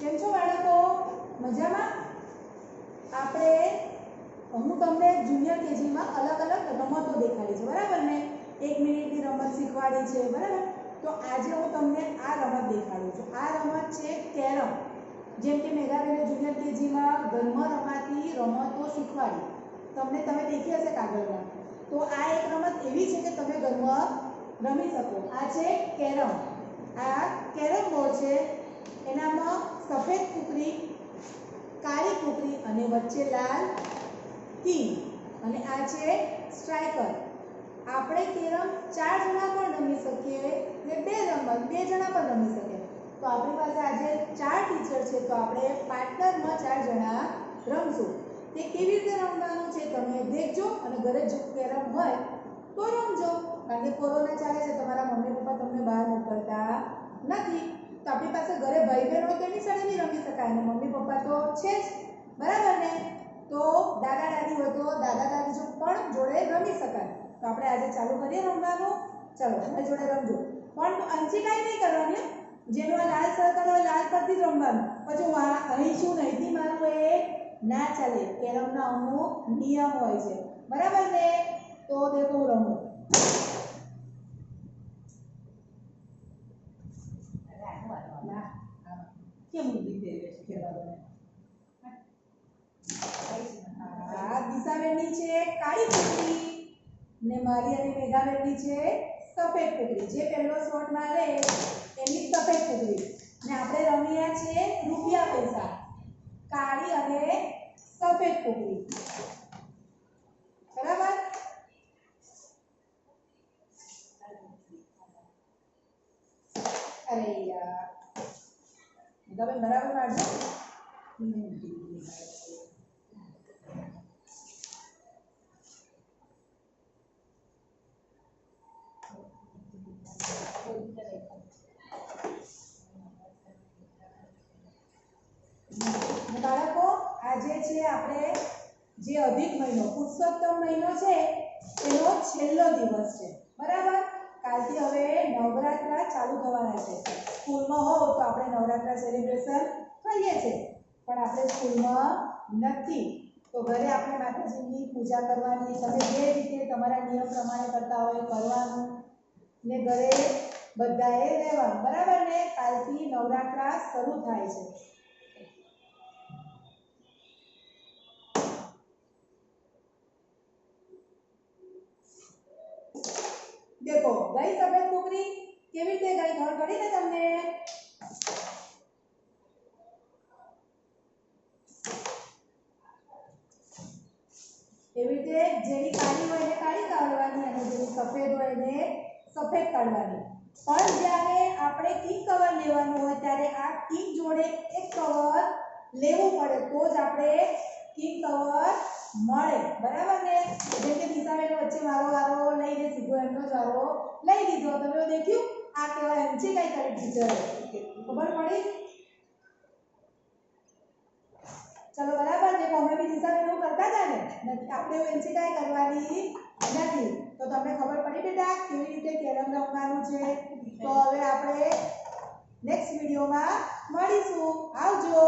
કેમ છો બાળકો? મજામાં? આપણે હું તમને જુનિયર કેજીમાં અલગ અલગ રમતો દેખાડી છે, બરાબર ને? એક મિનિટની રમત શીખવાડી છે, બરાબર? તો આજે હું તમને આ રમત દેખાડું છું. આ રમત છે કેરમ. જેમ કે મેઘાબેને જુનિયર કેજીમાં ઘરમાં રમાતી રમતો શીખવાડી. તમને તમે દેખી હશે કાગળમાં તો આ એક રમત એવી છે કે તમે ઘરમાં રમી શકો. આ છે કેરમ. આ કેરમ બોર્ડ છે. એનામાં સફેદ કૂકરી, કાળી કૂકરી અને વચ્ચે લાલ કિંગ અને આ છે સ્ટ્રાઇકર. આપણે કેરમ ચાર જણા પણ રમી શકીએ ને બે રમત, બે જણા પણ રમી શકીએ. તો આપણી પાસે આજે ચાર ટીચર છે, તો આપણે પાર્ટનરમાં ચાર જણા રમશું. તે કેવી રીતે રમવાનું છે તમે દેખજો અને ઘરે જો કેરમ હોય તો રમજો. કારણ કે કોરોના ચાલે છે, તમારા મમ્મી પપ્પા તમને બહાર મોકલતા નથી તો આપણી પાસે ઘરે ભાઈ બહેનો તેની સાથે નહીં રમી શકાય અને મમ્મી પપ્પા તો છે જ. બરાબર ને? તો દાદા દાદી હોય તો દાદા દાદી જો પણ જોડે રમી શકાય. તો આપણે આજે ચાલુ કરીએ રમવાનું. ચાલો તમે જોડે રમજો. પણ અંશી કાંઈ નહીં કરવાની જેનો આ લાલ સર્કલ હોય લાલ પરથી જ રમવાનું. પછી અહીં શું નહીંથી મારું એ ના ચાલે. કેરમના અમુક નિયમ હોય છે. બરાબર ને? તો દેખો રમું ના કેમ રીતે કહેવાનું આ દિશાબેનની છે કાળી કુકરી ને મારી અને મેઘાબેનની છે સફેદ કુકરી જે પહેલો શોટ મારે એની સફેદ કુકરી ને આપણે રમ્યા છે રૂપિયા પૈસા. કાળી અને સફેદ કુકરી બરાબર? અરે યાર. મેઘાબેન બરાબર મારજો બાળકો, આજે છે આપણે જે અધિક મહિનો, પુરુષોત્તમ મહિનો છે એનો છેલ્લો દિવસ છે. બરાબર? કાલથી હવે નવરાત્રા ચાલુ થવાના છે. સ્કૂલમાં હોવ તો આપણે નવરાત્રા સેલિબ્રેશન કરીએ છીએ. પણ આપણે સ્કૂલમાં નથી. તો ઘરે આપણે માતાજીની પૂજા કરવાની, તમે જે રીતે તમારા નિયમ પ્રમાણે કરતા હોય કરવાનું, ને ઘરે બધાએ રહેવાનું. બરાબર ને? કાલથી નવરાત્રા શરૂ થાય છે. દેખો ગઈ સફેદ કુકરી કેવી રીતે ગઈ ખબર પડી ને તમને એવી રીતે જેની કાળી હોય એને કાળી કાઢવાની અને જેની સફેદ હોય એને સફેદ કાઢવાની પણ જ્યારે આપણે કિંગ કવર લેવાનું હોય, ત્યારે આ કિંગ જોડે એક કવર લેવું પડે, તો જ આપણે કિંગ કવર મળે. બરાબર ને? જેમ કે દિશાબેન વચ્ચે મારો વારો લઈને સીધો એમનો જ વારો લઈ લીધો તમે દેખ્યું? આ કહેવાય એમ છે કઈ કરી ટીચર ખબર પડી? ચલો, બરાબર છે બી દિશાબેન એવું કરતા હતા ને? આપણે એવું છે કાંઈ કરવાની નથી. તો તમને ખબર પડી બેટા, કેવી રીતે કેરમ રમવાનું છે? તો હવે આપણે નેક્સ્ટ વિડીયોમાં મળીશું. આવજો.